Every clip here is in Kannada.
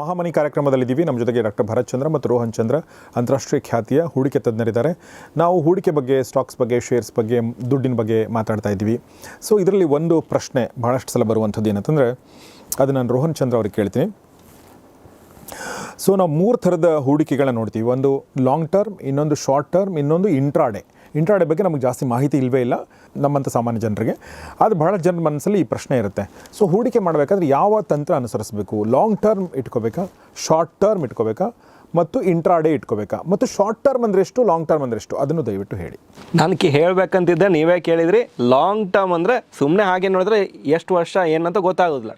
ಮಹಾಮನಿ ಕಾರ್ಯಕ್ರಮದಲ್ಲಿದ್ದೀವಿ. ನಮ್ಮ ಜೊತೆಗೆ ಡಾಕ್ಟರ್ ಭರತ್ ಚಂದ್ರ ಮತ್ತು ರೋಹನ್ ಚಂದ್ರ ಅಂತಾರಾಷ್ಟ್ರೀಯ ಖ್ಯಾತಿಯ ಹೂಡಿಕೆ ತಜ್ಞರಿದ್ದಾರೆ. ನಾವು ಹೂಡಿಕೆ ಬಗ್ಗೆ, ಸ್ಟಾಕ್ಸ್ ಬಗ್ಗೆ ಶೇರ್ಸ್ ಬಗ್ಗೆ, ದುಡ್ಡಿನ ಬಗ್ಗೆ ಮಾತಾಡ್ತಾ ಇದ್ದೀವಿ. ಸೊ ಇದರಲ್ಲಿ ಒಂದು ಪ್ರಶ್ನೆ ಭಾಳಷ್ಟು ಸಲ ಬರುವಂಥದ್ದು ಏನಂತಂದರೆ, ಅದು ನಾನು ರೋಹನ್ ಚಂದ್ರ ಅವ್ರಿಗೆ ಕೇಳ್ತೀನಿ. ಸೊ ನಾವು ಮೂರು ಥರದ ಹೂಡಿಕೆಗಳನ್ನ ನೋಡ್ತೀವಿ. ಒಂದು ಲಾಂಗ್ ಟರ್ಮ್ ಇನ್ನೊಂದು ಶಾರ್ಟ್ ಟರ್ಮ್ ಇನ್ನೊಂದು ಇಂಟ್ರಾಡೆ ಇಂಟ್ರಾಡೆ ಬಗ್ಗೆ ನಮಗೆ ಜಾಸ್ತಿ ಮಾಹಿತಿ ಇಲ್ಲವೇ ಇಲ್ಲ ನಮ್ಮಂಥ ಸಾಮಾನ್ಯ ಜನರಿಗೆ. ಅದು ಬಹಳ ಜನರ ಮನಸ್ಸಲ್ಲಿ ಈ ಪ್ರಶ್ನೆ ಇರುತ್ತೆ. ಸೊ ಹೂಡಿಕೆ ಮಾಡಬೇಕಾದ್ರೆ ಯಾವ ತಂತ್ರ ಅನುಸರಿಸಬೇಕು? ಲಾಂಗ್ ಟರ್ಮ್ ಇಟ್ಕೋಬೇಕಾ? ಶಾರ್ಟ್ ಟರ್ಮ್ ಇಟ್ಕೋಬೇಕಾ? ಮತ್ತು ಇಂಟ್ರಾಡೇ ಇಟ್ಕೋಬೇಕಾ? ಮತ್ತು ಶಾರ್ಟ್ ಟರ್ಮ್ ಅಂದರೆ ಎಷ್ಟು? ಲಾಂಗ್ ಟರ್ಮ್ ಅಂದರೆ ಎಷ್ಟು? ಅದನ್ನು ದಯವಿಟ್ಟು ಹೇಳಿ. ನನಗೆ ಹೇಳಬೇಕಂತಿದ್ದೆ, ನೀವೇ ಕೇಳಿದ್ರಿ. ಲಾಂಗ್ ಟರ್ಮ್ ಅಂದರೆ ಸುಮ್ಮನೆ ಹಾಗೆ ನೋಡಿದ್ರೆ ಎಷ್ಟು ವರ್ಷ ಏನಂತ ಗೊತ್ತಾಗೋದಿಲ್ಲ.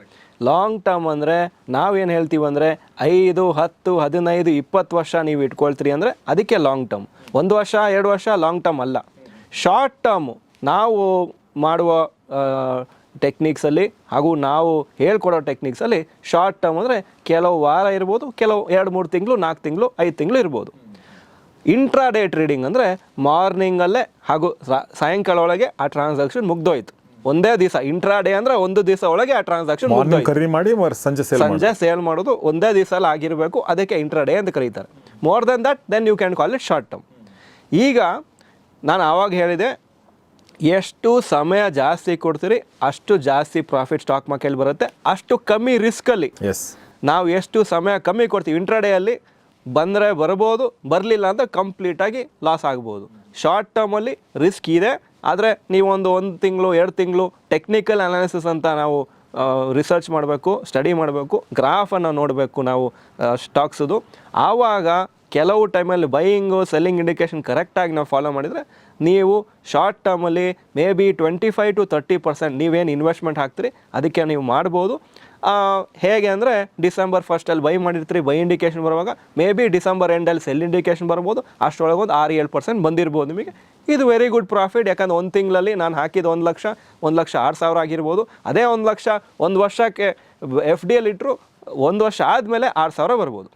ಲಾಂಗ್ ಟರ್ಮ್ ಅಂದರೆ ನಾವೇನು ಹೇಳ್ತೀವಿ ಅಂದರೆ ಐದು, ಹತ್ತು, ಹದಿನೈದು, ಇಪ್ಪತ್ತು ವರ್ಷ ನೀವು ಇಟ್ಕೊಳ್ತೀರಿ ಅಂದರೆ ಅದಕ್ಕೆ ಲಾಂಗ್ ಟರ್ಮ್ ಒಂದು ವರ್ಷ, ಎರಡು ವರ್ಷ ಲಾಂಗ್ ಟರ್ಮ್ ಅಲ್ಲ. ಶಾರ್ಟ್ ಟರ್ಮು ನಾವು ಮಾಡುವ ಟೆಕ್ನಿಕ್ಸಲ್ಲಿ ಹಾಗೂ ನಾವು ಹೇಳ್ಕೊಡೋ ಟೆಕ್ನಿಕ್ಸಲ್ಲಿ ಶಾರ್ಟ್ ಟರ್ಮ್ ಅಂದರೆ ಕೆಲವು ವಾರ ಇರ್ಬೋದು, ಕೆಲವು ಎರಡು, ಮೂರು ತಿಂಗಳು ನಾಲ್ಕು ತಿಂಗಳು, ಐದು ತಿಂಗಳು ಇರ್ಬೋದು. ಇಂಟ್ರಾ ಡೇ ಟ್ರೇಡಿಂಗ್ ಅಂದರೆ ಮಾರ್ನಿಂಗಲ್ಲೇ ಹಾಗೂ ಸಾಯಂಕಾಲ ಒಳಗೆ ಆ ಟ್ರಾನ್ಸಾಕ್ಷನ್ ಮುಗ್ದೋಯ್ತು. ಒಂದೇ ದಿವಸ ಇಂಟ್ರಾ ಡೇ ಅಂದ್ರೆ ಒಂದು ದಿವಸ ಒಳಗೆ ಆ ಟ್ರಾನ್ಸಾಕ್ಷನ್ ಖರೀದಿ ಮಾಡಿ ಸಂಜೆ ಸೇಲ್ ಸಂಜೆ ಸೇಲ್ ಮಾಡೋದು ಒಂದೇ ದಿವಸ ಆಗಿರಬೇಕು ಅದಕ್ಕೆ ಇಂಟ್ರಾ ಡೇ ಅಂತ ಕರೀತಾರೆ. More then that then you can call it short term ಈಗ ನಾನು ಆವಾಗ ಹೇಳಿದೆ ಎಷ್ಟು ಸಮಯ ಜಾಸ್ತಿ ಕೊಡ್ತೀರಿ ಅಷ್ಟು ಜಾಸ್ತಿ ಪ್ರಾಫಿಟ್ ಸ್ಟಾಕ್ ಮಾರ್ಕೆಟ್ ಬರುತ್ತೆ ಅಷ್ಟು ಕಮ್ಮಿ ರಿಸ್ಕಲ್ಲಿ ಎಸ್ ನಾವು ಎಷ್ಟು ಸಮಯ ಕಮ್ಮಿ ಕೊಡ್ತೀವಿ ಇಂಟ್ರಾ ಡೇಯಲ್ಲಿ ಬಂದರೆ ಬರ್ಬೋದು ಬರಲಿಲ್ಲ ಅಂತ ಕಂಪ್ಲೀಟಾಗಿ ಲಾಸ್ ಆಗ್ಬೋದು. ಶಾರ್ಟ್ ಟರ್ಮಲ್ಲಿ ರಿಸ್ಕ್ ಇದೆ ಆದರೆ ನೀವೊಂದು ಒಂದು ತಿಂಗಳು, ಎರಡು ತಿಂಗಳು ಟೆಕ್ನಿಕಲ್ ಅನಾಲಿಸಿಸ್ ಅಂತ ನಾವು ರಿಸರ್ಚ್ ಮಾಡಬೇಕು ಸ್ಟಡಿ ಮಾಡಬೇಕು ಗ್ರಾಫನ್ನು ನೋಡಬೇಕು ನಾವು ಸ್ಟಾಕ್ಸದು ಆವಾಗ ಕೆಲವು ಟೈಮಲ್ಲಿ ಬೈಯಿಂಗು ಸೆಲ್ಲಿಂಗ್ ಇಂಡಿಕೇಶನ್ ಕರೆಕ್ಟಾಗಿ ನಾವು ಫಾಲೋ ಮಾಡಿದರೆ ನೀವು short ಟರ್ಮಲ್ಲಿ maybe twenty five to thirty percent ನೀವೇನು ಇನ್ವೆಸ್ಟ್ಮೆಂಟ್ ಹಾಕ್ತೀರಿ, ಅದಕ್ಕೆ ನೀವು ಮಾಡ್ಬೋದು. ಹೇಗೆ ಅಂದರೆ ಡಿಸೆಂಬರ್ ಫಸ್ಟಲ್ಲಿ ಬೈ ಮಾಡಿರ್ತೀರಿ ಬೈ ಇಂಡಿಕೇಶನ್ ಬರುವಾಗ ಮೇ ಬಿ ಡಿಸೆಂಬರ್ ಎಂಡಲ್ಲಿ ಸೆಲ್ ಇಂಡಿಕೇಶನ್ ಬರ್ಬೋದು, ಅಷ್ಟರೊಳಗೆ ಒಂದು ಆರು ಏಳು ಪರ್ಸೆಂಟ್ ಬಂದಿರ್ಬೋದು ನಿಮಗೆ. ಇದು ವೆರಿ ಗುಡ್ ಪ್ರಾಫಿಟ್ ಯಾಕಂದ್ರೆ ಒಂದು ತಿಂಗಳಲ್ಲಿ ನಾನು ಹಾಕಿದ ಒಂದು ಲಕ್ಷ ಒಂದು ಲಕ್ಷ ಆರು ಸಾವಿರ ಆಗಿರ್ಬೋದು. ಅದೇ ಒಂದು ಲಕ್ಷ, ಒಂದು ವರ್ಷಕ್ಕೆ ಎಫ್ ಡಿ ಇಟ್ಟರು ಒಂದು ವರ್ಷ ಆದಮೇಲೆ ಆರು ಸಾವಿರ ಬರ್ಬೋದು.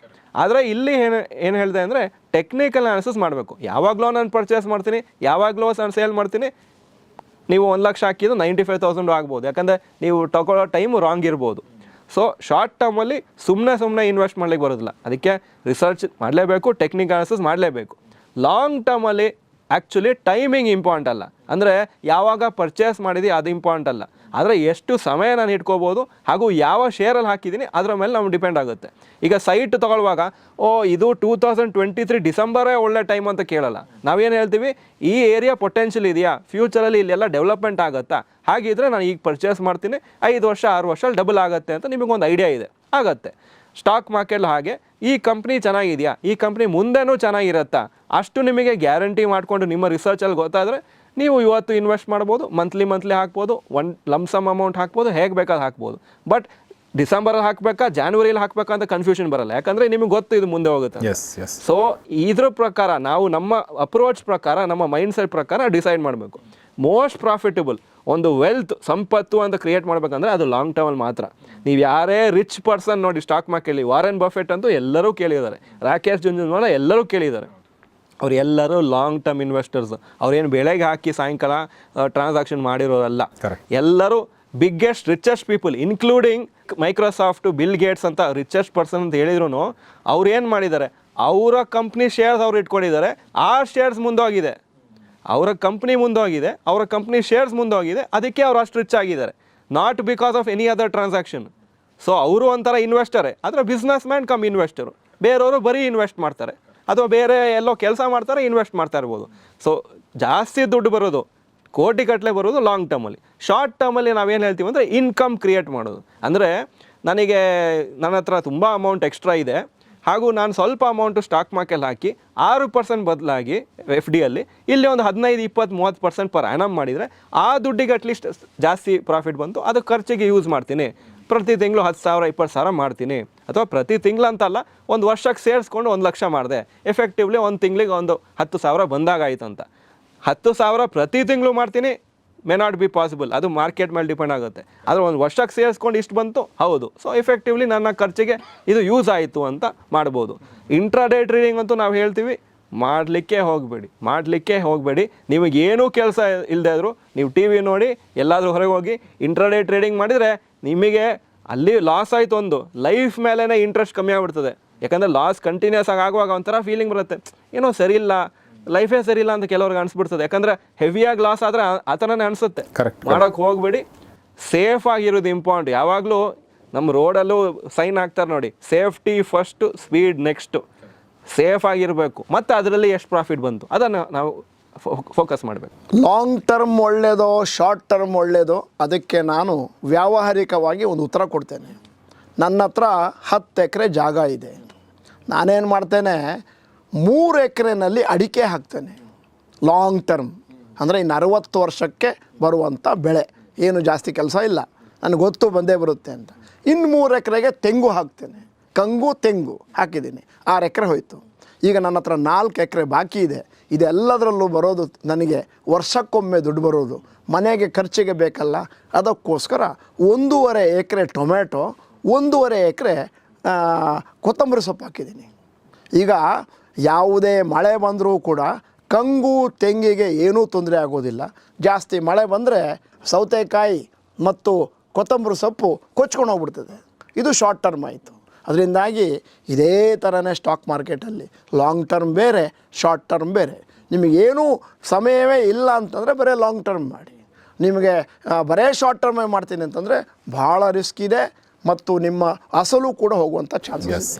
ಆದರೆ ಇಲ್ಲಿ ಏನು ಏನು ಹೇಳಿದೆ ಅಂದರೆ ಟೆಕ್ನಿಕಲ್ ಅನಾಲಿಸಿಸ್ ಮಾಡಬೇಕು. ಯಾವಾಗಲೂ ನಾನು ಪರ್ಚೇಸ್ ಮಾಡ್ತೀನಿ, ಯಾವಾಗಲೂ ನಾನು ಸೇಲ್ ಮಾಡ್ತೀನಿ, ನೀವು ಒಂದು ಲಕ್ಷ ಹಾಕಿದ್ದು ನೈಂಟಿ ಫೈವ್ ತೌಸಂಡು ಆಗ್ಬೋದು. ಯಾಕಂದರೆ ನೀವು ತಗೊಳ್ಳೋ ಟೈಮು ರಾಂಗ್ ಇರ್ಬೋದು. ಸೊ ಶಾರ್ಟ್ ಟರ್ಮಲ್ಲಿ ಸುಮ್ಮನೆ ಸುಮ್ಮನೆ ಇನ್ವೆಸ್ಟ್ ಮಾಡ್ಲಿಕ್ಕೆ ಬರೋದಿಲ್ಲ. ಅದಕ್ಕೆ ರಿಸರ್ಚ್ ಮಾಡಲೇಬೇಕು ಟೆಕ್ನಿಕ್ ಅನಾಲಿಸಿಸ್ ಮಾಡಲೇಬೇಕು. ಲಾಂಗ್ ಟರ್ಮಲ್ಲಿ ಆ್ಯಕ್ಚುಲಿ ಟೈಮಿಂಗ್ ಇಂಪಾರ್ಟೆಂಟ್ ಅಲ್ಲ. ಅಂದರೆ ಯಾವಾಗ ಪರ್ಚೇಸ್ ಮಾಡಿದಿ ಅದು ಇಂಪಾರ್ಟೆಂಟ್ ಅಲ್ಲ. ಆದರೆ ಎಷ್ಟು ಸಮಯ ನಾನು ಇಟ್ಕೋಬೋದು ಹಾಗೂ ಯಾವ ಶೇರಲ್ಲಿ ಹಾಕಿದ್ದೀನಿ ಅದರ ಮೇಲೆ ನಮ್ಗೆ ಡಿಪೆಂಡ್ ಆಗುತ್ತೆ. ಈಗ ಸೈಟ್ ತೊಗೊಳ್ಳುವಾಗ ಓ, ಇದು ಟೂ ತೌಸಂಡ್ ಟ್ವೆಂಟಿ ತ್ರೀ ಡಿಸೆಂಬರೇ ಒಳ್ಳೆ ಟೈಮ್ ಅಂತ ಕೇಳಲ್ಲ. ನಾವೇನು ಹೇಳ್ತೀವಿ? ಈ ಏರಿಯಾ ಪೊಟೆನ್ಷಿಯಲ್ ಇದೆಯಾ? ಫ್ಯೂಚರಲ್ಲಿ ಇಲ್ಲೆಲ್ಲ ಡೆವಲಪ್ಮೆಂಟ್ ಆಗುತ್ತಾ? ಹಾಗಿದ್ರೆ ನಾನು ಈಗ ಪರ್ಚೇಸ್ ಮಾಡ್ತೀನಿ, ಐದು ವರ್ಷ, ಆರು ವರ್ಷ ಡಬಲ್ ಆಗುತ್ತೆ ಅಂತ ನಿಮಗೊಂದು ಐಡಿಯಾ ಇದೆ. ಆಗುತ್ತೆ. ಸ್ಟಾಕ್ ಮಾರ್ಕೆಟ್ ಹಾಗೆ ಈ ಕಂಪ್ನಿ ಚೆನ್ನಾಗಿದೆಯಾ? ಈ ಕಂಪ್ನಿ ಮುಂದೆನೂ ಚೆನ್ನಾಗಿರುತ್ತಾ? ಅಷ್ಟು ನಿಮಗೆ ಗ್ಯಾರಂಟಿ ಮಾಡಿಕೊಂಡು ನಿಮ್ಮ ರಿಸರ್ಚಲ್ಲಿ ಗೊತ್ತಾದರೆ ನೀವು ಇವತ್ತು ಇನ್ವೆಸ್ಟ್ ಮಾಡ್ಬೋದು ಮಂತ್ಲಿ ಮಂತ್ಲಿ ಹಾಕ್ಬೋದು ಒನ್ ಲಮ್ಸಮ್ ಅಮೌಂಟ್ ಹಾಕ್ಬೋದು ಹೇಗೆ ಬೇಕಾದ್ರೆ ಹಾಕ್ಬೋದು. ಬಟ್ ಡಿಸೆಂಬರಲ್ಲಿ ಹಾಕಬೇಕಾ ಜಾನ್ವರಿಯಲ್ಲಿ ಹಾಕಬೇಕಾ ಅಂತ ಕನ್ಫ್ಯೂಷನ್ ಬರಲ್ಲ. ಯಾಕಂದರೆ ನಿಮಗೆ ಗೊತ್ತು ಇದು ಮುಂದೆ ಹೋಗುತ್ತೆ. ಎಸ್ ಎಸ್ ಸೊ ಇದ್ರ ಪ್ರಕಾರ ನಾವು ನಮ್ಮ ಅಪ್ರೋಚ್ ಪ್ರಕಾರ ನಮ್ಮ ಮೈಂಡ್ ಸೆಟ್ ಪ್ರಕಾರ ಡಿಸೈಡ್ ಮಾಡಬೇಕು. ಮೋಸ್ಟ್ ಪ್ರಾಫಿಟಬಲ್ ಒಂದು ವೆಲ್ತ್ ಸಂಪತ್ತು ಅಂತ ಕ್ರಿಯೇಟ್ ಮಾಡ್ಬೇಕಂದ್ರೆ ಅದು ಲಾಂಗ್ ಟರ್ಮಲ್ಲಿ ಮಾತ್ರ. ನೀವು ಯಾರೇ ರಿಚ್ ಪರ್ಸನ್ ನೋಡಿ ಸ್ಟಾಕ್ ಮಾರ್ಕೆಟ್ಲಿ ವಾರೆನ್ ಬಫೆಟ್ ಅಂತೂ ಎಲ್ಲರೂ ಕೇಳಿದ್ದಾರೆ. ರಾಕೇಶ್ ಜುಂಜುನ್ವಾಲ ಎಲ್ಲರೂ ಕೇಳಿದ್ದಾರೆ. ಅವ್ರು ಎಲ್ಲರೂ ಲಾಂಗ್ ಟರ್ಮ್ ಇನ್ವೆಸ್ಟರ್ಸ್ ಅವ್ರೇನು ಬೆಳಗ್ಗೆ ಹಾಕಿ ಸಾಯಂಕಾಲ ಟ್ರಾನ್ಸಾಕ್ಷನ್ ಮಾಡಿರೋರಲ್ಲ. ಎಲ್ಲರೂ biggest richest people including Microsoft Bill Gates ಅಂತ ರಿಚೆಸ್ಟ್ ಪರ್ಸನ್ ಅಂತ ಹೇಳಿದ್ರು ಅವ್ರು ಏನು ಮಾಡಿದ್ದಾರೆ? ಅವರ ಕಂಪ್ನಿ ಶೇರ್ಸ್ ಅವ್ರು ಇಟ್ಕೊಂಡಿದ್ದಾರೆ. ಆ ಶೇರ್ಸ್ ಮುಂದೋಗಿದೆ. ಅವರ ಕಂಪ್ನಿ ಮುಂದೋಗಿದೆ, ಅವರ ಕಂಪ್ನಿ ಶೇರ್ಸ್ ಮುಂದೋಗಿದೆ, ಅದಕ್ಕೆ ಅವ್ರು ಅಷ್ಟು ರಿಚ್ ಆಗಿದ್ದಾರೆ. Not because of any other transaction so ಅವರು ಒಂಥರ ಇನ್ವೆಸ್ಟರೇ ಆದರೆ ಬಿಸ್ನೆಸ್ ಮ್ಯಾನ್ ಕಮ್ ಇನ್ವೆಸ್ಟರು ಬೇರೆಯವರು ಬರೀ ಇನ್ವೆಸ್ಟ್ ಮಾಡ್ತಾರೆ. ಅಥವಾ ಬೇರೆ ಎಲ್ಲೋ ಕೆಲಸ ಮಾಡ್ತಾರೆ ಇನ್ವೆಸ್ಟ್ ಮಾಡ್ತಾ ಇರ್ಬೋದು. ಸೊ ಜಾಸ್ತಿ ದುಡ್ಡು ಬರೋದು ಕೋಟಿ ಗಟ್ಟಲೆ ಬರೋದು ಲಾಂಗ್ ಟರ್ಮಲ್ಲಿ ಶಾರ್ಟ್ ಟರ್ಮಲ್ಲಿ ನಾವೇನು ಹೇಳ್ತೀವಿ ಅಂದರೆ ಇನ್ಕಮ್ ಕ್ರಿಯೇಟ್ ಮಾಡೋದು. ಅಂದರೆ, ನನಗೆ ನನ್ನ ಹತ್ರ ತುಂಬ ಅಮೌಂಟ್ ಎಕ್ಸ್ಟ್ರಾ ಇದೆ. ಹಾಗೂ ನಾನು ಸ್ವಲ್ಪ ಅಮೌಂಟು ಸ್ಟಾಕ್ ಮಾರ್ಕೆಟ್ ಹಾಕಿ ಆರು ಪರ್ಸೆಂಟ್ ಬದಲಾಗಿ ಎಫ್ ಡಿಯಲ್ಲಿ ಇಲ್ಲಿ ಒಂದು ಹದಿನೈದು, ಇಪ್ಪತ್ತು, ಮೂವತ್ತು ಪರ್ಸೆಂಟ್ ಪರ್ ಆ್ಯನಮ್ ಮಾಡಿದರೆ ಆ ದುಡ್ಡಿಗೆ ಅಟ್ಲೀಸ್ಟ್ ಜಾಸ್ತಿ ಪ್ರಾಫಿಟ್ ಬಂತು. ಅದು ಖರ್ಚಿಗೆ ಯೂಸ್ ಮಾಡ್ತೀನಿ. ಪ್ರತಿ ತಿಂಗಳು ಹತ್ತು ಸಾವಿರ, ಇಪ್ಪತ್ತು ಸಾವಿರ ಮಾಡ್ತೀನಿ. ಅಥವಾ ಪ್ರತಿ ತಿಂಗಳಂತಲ್ಲ ಒಂದು ವರ್ಷಕ್ಕೆ ಸೇರಿಸ್ಕೊಂಡು ಒಂದು ಲಕ್ಷ ಮಾಡಿದೆ. ಎಫೆಕ್ಟಿವ್ಲಿ ಒಂದು ತಿಂಗಳಿಗೆ ಒಂದು ಹತ್ತು ಸಾವಿರ ಬಂದಾಗಾಯ್ತು ಅಂತ. ಹತ್ತು ಸಾವಿರ ಪ್ರತಿ ತಿಂಗಳು ಮಾಡ್ತೀನಿ. ಮೇ ನಾಟ್ ಬಿ ಪಾಸಿಬಲ್ ಅದು ಮಾರ್ಕೆಟ್ ಮೇಲೆ ಡಿಪೆಂಡ್ ಆಗುತ್ತೆ. ಆದರೆ ಒಂದು ವರ್ಷಕ್ಕೆ ಸೇರಿಸ್ಕೊಂಡು ಇಷ್ಟು ಬಂತು, ಹೌದು. ಸೊ ಎಫೆಕ್ಟಿವ್ಲಿ ನನ್ನ ಖರ್ಚಿಗೆ ಇದು ಯೂಸ್ ಆಯಿತು ಅಂತ ಮಾಡ್ಬೋದು. ಇಂಟ್ರಾಡೇ ಟ್ರೇಡಿಂಗ್ ಅಂತೂ ನಾವು ಹೇಳ್ತೀವಿ, ಮಾಡಲಿಕ್ಕೆ ಹೋಗಬೇಡಿ. ಮಾಡಲಿಕ್ಕೆ ಹೋಗಬೇಡಿ. ನಿಮಗೆ ಏನೂ ಕೆಲಸ ಇಲ್ಲದೆ ಆದರೂ ನೀವು ಟಿ ವಿ ನೋಡಿ, ಎಲ್ಲಾದರೂ ಹೊರಗೆ ಹೋಗಿ ಇಂಟ್ರಾಡೇ ಟ್ರೇಡಿಂಗ್ ಮಾಡಿದರೆ ನಿಮಗೆ ಅಲ್ಲಿ ಲಾಸ್ ಆಯಿತು ಒಂದು. ಲೈಫ್ ಮೇಲೇ ಇಂಟ್ರೆಸ್ಟ್ ಕಮ್ಮಿ ಆಗ್ಬಿಡ್ತದೆ. ಯಾಕಂದರೆ ಲಾಸ್ ಕಂಟಿನ್ಯೂಸ್ ಆಗಿ ಆಗುವಾಗ ಒಂಥರ ಫೀಲಿಂಗ್ ಬರುತ್ತೆ. ಏನೋ ಸರಿ ಇಲ್ಲ ಲೈಫೇ ಸರಿ ಇಲ್ಲ ಅಂತ ಕೆಲವ್ರಿಗೆ ಅನ್ಸ್ಬಿಡ್ತದೆ. ಯಾಕಂದರೆ ಹೆವಿಯಾಗಿ ಲಾಸ್ ಆದ್ರೆ ಆ ಥರನೇ ಅನಿಸುತ್ತೆ. ಮಾಡೋಕ್ಕೆ ಹೋಗಬೇಡಿ. ಸೇಫ್ ಆಗಿರೋದು ಇಂಪಾರ್ಟೆಂಟ್ ಯಾವಾಗಲೂ ನಮ್ಮ ರೋಡಲ್ಲೂ ಸೈನ್ ಹಾಕ್ತಾರೆ ನೋಡಿ. Safety first speed next safe ಆಗಿರಬೇಕು. ಮತ್ತು ಅದರಲ್ಲಿ ಎಷ್ಟು ಪ್ರಾಫಿಟ್ ಬಂತು? ಅದನ್ನು ನಾವು ಫೋಕಸ್ ಮಾಡಬೇಕು. ಲಾಂಗ್ ಟರ್ಮ್ ಒಳ್ಳೆಯದೋ ಶಾರ್ಟ್ ಟರ್ಮ್ ಒಳ್ಳೇದೋ ಅದಕ್ಕೆ ನಾನು ವ್ಯಾವಹಾರಿಕವಾಗಿ ಒಂದು ಉತ್ತರ ಕೊಡ್ತೇನೆ. ನನ್ನ ಹತ್ರ ಹತ್ತು ಎಕರೆ ಜಾಗ ಇದೆ. ನಾನೇನು ಮಾಡ್ತೇನೆ? ಮೂರು ಎಕರೆನಲ್ಲಿ ಅಡಿಕೆ ಹಾಕ್ತೇನೆ. ಲಾಂಗ್ ಟರ್ಮ್ ಅಂದರೆ ಇನ್ನು ಅರವತ್ತು ವರ್ಷಕ್ಕೆ ಬರುವಂಥ ಬೆಳೆ. ಏನು ಜಾಸ್ತಿ ಕೆಲಸ ಇಲ್ಲ. ನನಗೆ ಗೊತ್ತು ಬಂದೇ ಬರುತ್ತೆ ಅಂತ. ಇನ್ನು ಮೂರು ಎಕರೆಗೆ ತೆಂಗು ಹಾಕ್ತೇನೆ. ಕಂಗು, ತೆಂಗು ಹಾಕಿದ್ದೀನಿ. ಆರು ಎಕರೆ ಹೋಯಿತು. ಈಗ ನನ್ನ ಹತ್ರ ನಾಲ್ಕು ಎಕರೆ ಬಾಕಿ ಇದೆ. ಇದೆಲ್ಲದರಲ್ಲೂ ಬರೋದು ನನಗೆ ವರ್ಷಕ್ಕೊಮ್ಮೆ ದುಡ್ಡು ಬರೋದು. ಮನೆಗೆ ಖರ್ಚಿಗೆ ಬೇಕಲ್ಲ. ಅದಕ್ಕೋಸ್ಕರ ಒಂದೂವರೆ ಎಕರೆ ಟೊಮೆಟೊ ಒಂದೂವರೆ ಎಕರೆ ಕೊತ್ತಂಬರಿ ಸೊಪ್ಪು ಹಾಕಿದ್ದೀನಿ. ಈಗ ಯಾವುದೇ ಮಳೆ ಬಂದರೂ ಕೂಡ ಕಂಗು, ತೆಂಗಿಗೆ ಏನೂ ತೊಂದರೆ ಆಗೋದಿಲ್ಲ. ಜಾಸ್ತಿ ಮಳೆ ಬಂದರೆ ಸೌತೆಕಾಯಿ ಮತ್ತು ಕೊತ್ತಂಬರಿ ಸೊಪ್ಪು ಕೊಚ್ಕೊಂಡು ಹೋಗ್ಬಿಡ್ತದೆ. ಇದು ಶಾರ್ಟ್ ಟರ್ಮ್ ಆಯಿತು. ಅದರಿಂದಾಗಿ ಇದೇ ಥರನೇ ಸ್ಟಾಕ್ ಮಾರ್ಕೆಟಲ್ಲಿ ಲಾಂಗ್ ಟರ್ಮ್ ಬೇರೆ ಶಾರ್ಟ್ ಟರ್ಮ್ ಬೇರೆ. ನಿಮಗೇನೂ ಸಮಯವೇ ಇಲ್ಲ ಅಂತಂದರೆ ಬರೀ ಲಾಂಗ್ ಟರ್ಮ್ ಮಾಡಿ. ನಿಮಗೆ ಬರೇ ಶಾರ್ಟ್ ಟರ್ಮೇ ಮಾಡ್ತೀನಿ ಅಂತಂದರೆ ಭಾಳ ರಿಸ್ಕ್ ಇದೆ ಮತ್ತು ನಿಮ್ಮ ಅಸಲು ಕೂಡ ಹೋಗುವಂಥ ಚಾನ್ಸಸ್